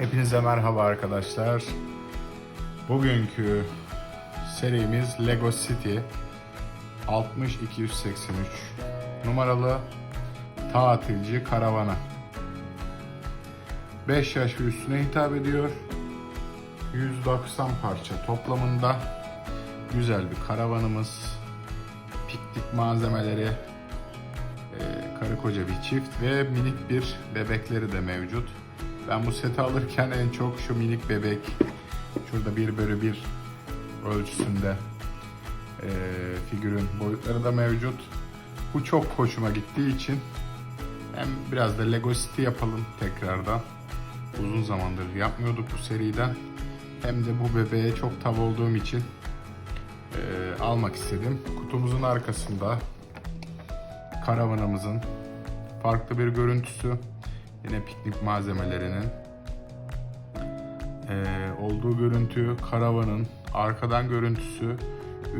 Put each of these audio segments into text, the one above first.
Hepinize merhaba arkadaşlar. Bugünkü serimiz Lego City 60283 numaralı tatilci karavanı. 5 yaş ve üstüne hitap ediyor. 190 parça toplamında güzel bir karavanımız. Piknik malzemeleri, e, karı koca bir çift ve minik bir bebekleri de mevcut. Ben bu seti alırken en çok şu minik bebek, şurada 1 bölü 1 ölçüsünde e, figürün boyutları da mevcut. Bu çok hoşuma gittiği için hem biraz da Lego City yapalım tekrardan. Uzun zamandır yapmıyorduk bu seriden. Hem de bu bebeğe çok tav olduğum için e, almak istedim. Kutumuzun arkasında karavanımızın farklı bir görüntüsü. Yine piknik malzemelerinin olduğu görüntü, karavanın arkadan görüntüsü,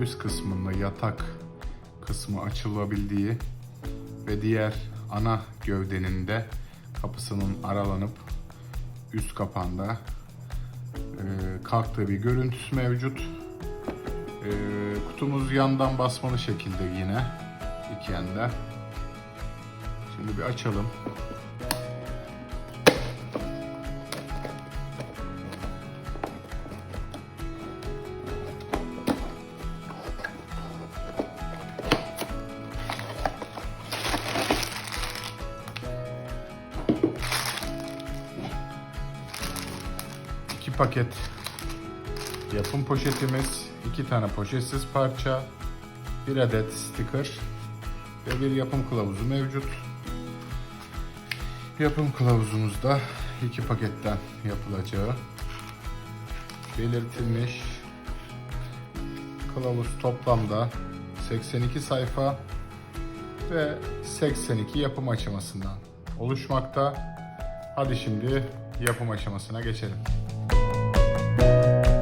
üst kısmında yatak kısmı açılabildiği ve diğer ana gövdenin de kapısının aralanıp üst kapanda eee, kalktığı bir görüntüsü mevcut. Kutumuz yandan basmalı şekilde yine iki yanda. Şimdi bir açalım. Paket yapım poşetimiz, iki tane poşetsiz parça, bir adet sticker ve bir yapım kılavuzu mevcut. Yapım kılavuzumuzda iki paketten yapılacağı belirtilmiş. Kılavuz toplamda 82 sayfa ve 82 yapım aşamasından oluşmakta. Hadi şimdi yapım aşamasına geçelim. you